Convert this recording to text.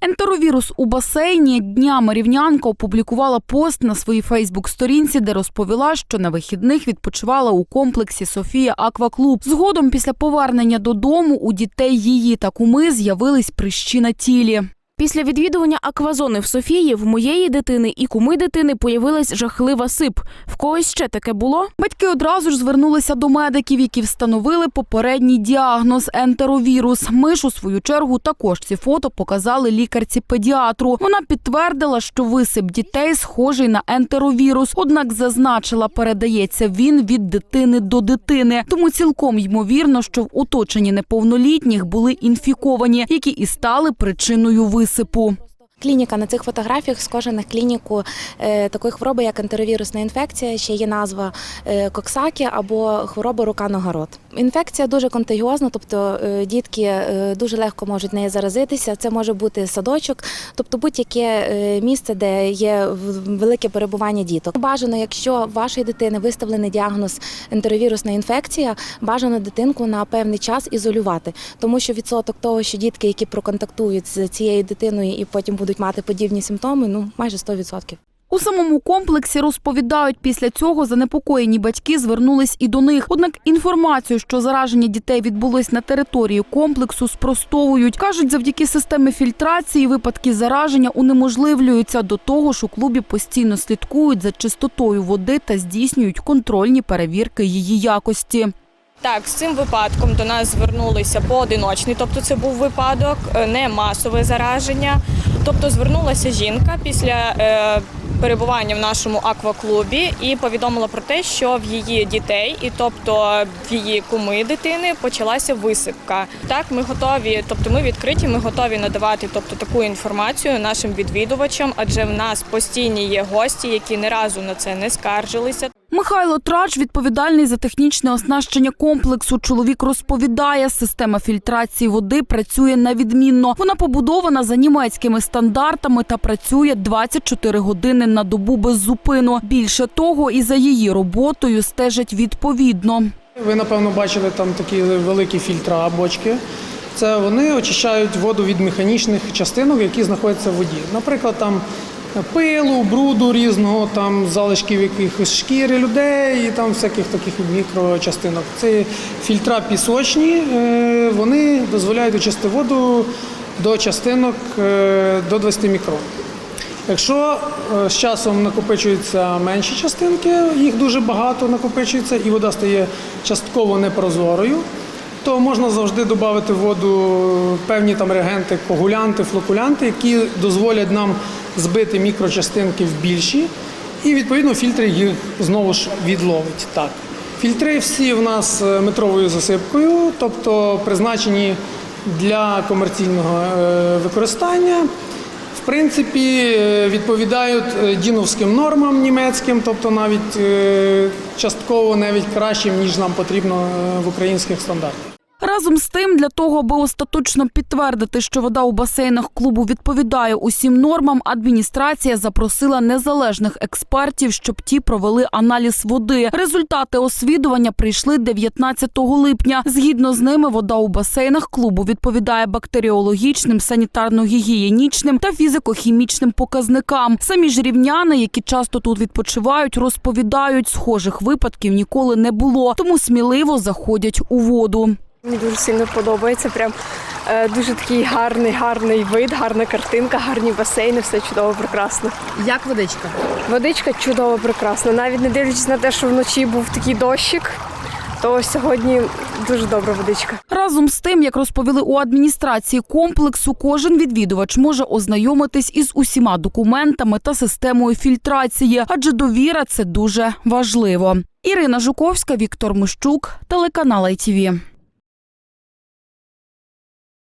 Ентеровірус у басейні днями рівнянка опублікувала пост на своїй Фейсбук-сторінці, де розповіла, що на вихідних відпочивала у комплексі Софія Акваклуб. Згодом, після повернення додому, у дітей її та куми з'явились прищі на тілі. Після відвідування аквазони в Софії в моєї дитини і куми дитини появилась жахлива сип. В когось ще таке було? Батьки одразу ж звернулися до медиків, які встановили попередній діагноз ентеровірус. Ми ж у свою чергу також ці фото показали лікарці-педіатру. Вона підтвердила, що висип дітей схожий на ентеровірус. Однак зазначила, передається він від дитини до дитини. Тому цілком ймовірно, що в оточенні неповнолітніх були інфіковані, які і стали причиною висипу. Сипу. Клініка на цих фотографіях схожа на клініку е, такої хвороби, як ентеровірусна інфекція. Ще є назва е, коксакі або хвороба рука-нога-рот. Інфекція дуже контагіозна, тобто е, дітки дуже легко можуть нею заразитися. Це може бути садочок, тобто будь-яке місце, де є велике перебування діток. Бажано, якщо вашої дитини виставлений діагноз ентеровірусна інфекція, бажано дитинку на певний час ізолювати, тому що відсоток того, що дітки, які проконтактують з цією дитиною і потім будуть мати подібні симптоми, ну майже 100%. У самому комплексі розповідають, після цього занепокоєні батьки звернулись і до них. Однак інформацію, що зараження дітей відбулось на території комплексу, спростовують. кажуть, завдяки системі фільтрації випадки зараження унеможливлюються. До того ж, у клубі постійно слідкують за чистотою води та здійснюють контрольні перевірки її якості. Так, з цим випадком до нас звернулися поодиночний, тобто це був випадок, е, не масове зараження. Тобто звернулася жінка після е, перебування в нашому акваклубі і повідомила про те, що в її дітей, і тобто в її куми дитини почалася висипка. Так, ми готові, тобто ми відкриті, ми готові надавати тобто, таку інформацію нашим відвідувачам, адже в нас постійні є гості, які ні разу на це не скаржилися. Михайло Трач, відповідальний за технічне оснащення комплексу. Чоловік розповідає, система фільтрації води працює невідмінно. Вона побудована за німецькими стандартами та працює 24 години на добу без зупину. Більше того, і за її роботою стежать відповідно. Ви напевно бачили там такі великі фільтра, бочки. Це вони очищають воду від механічних частинок, які знаходяться в воді. Наприклад, там пилу, бруду різного, там залишків якихось шкіри людей і там всяких таких мікрочастинок. Це фільтра пісочні, е, вони дозволяють очистити воду до частинок е, до 20 мікрон. Якщо е, з часом накопичуються менші частинки, їх дуже багато накопичується, і вода стає частково непрозорою, то можна завжди додати в воду певні там реагенти, когулянти, флокулянти, які дозволять нам збити мікрочастинки в більші, і відповідно фільтр їх знову ж відловить. Так. Фільтри всі в нас е, метровою засипкою, тобто призначені для комерційного е, використання. В принципі, е, відповідають діновським нормам німецьким, тобто навіть частково навіть кращим, ніж нам потрібно в українських стандартах. Разом з тим, для того, аби остаточно підтвердити, що вода у басейнах клубу відповідає усім нормам, адміністрація запросила незалежних експертів, щоб ті провели аналіз води. Результати освідування прийшли 19 липня. Згідно з ними, вода у басейнах клубу відповідає бактеріологічним, санітарно-гігієнічним та фізико-хімічним показникам. Самі ж рівняни, які часто тут відпочивають, розповідають, схожих випадків ніколи не було, тому сміливо заходять у воду. Мені дуже сильно подобається. Прям е, дуже такий гарний, гарний вид, гарна картинка, гарні басейни, все чудово, прекрасно. Як водичка? Водичка чудово, прекрасна. Навіть не дивлячись на те, що вночі був такий дощик, то сьогодні дуже добра водичка. Разом з тим, як розповіли у адміністрації комплексу, кожен відвідувач може ознайомитись із усіма документами та системою фільтрації, адже довіра це дуже важливо. Ірина Жуковська, Віктор Мищук, телеканал ITV.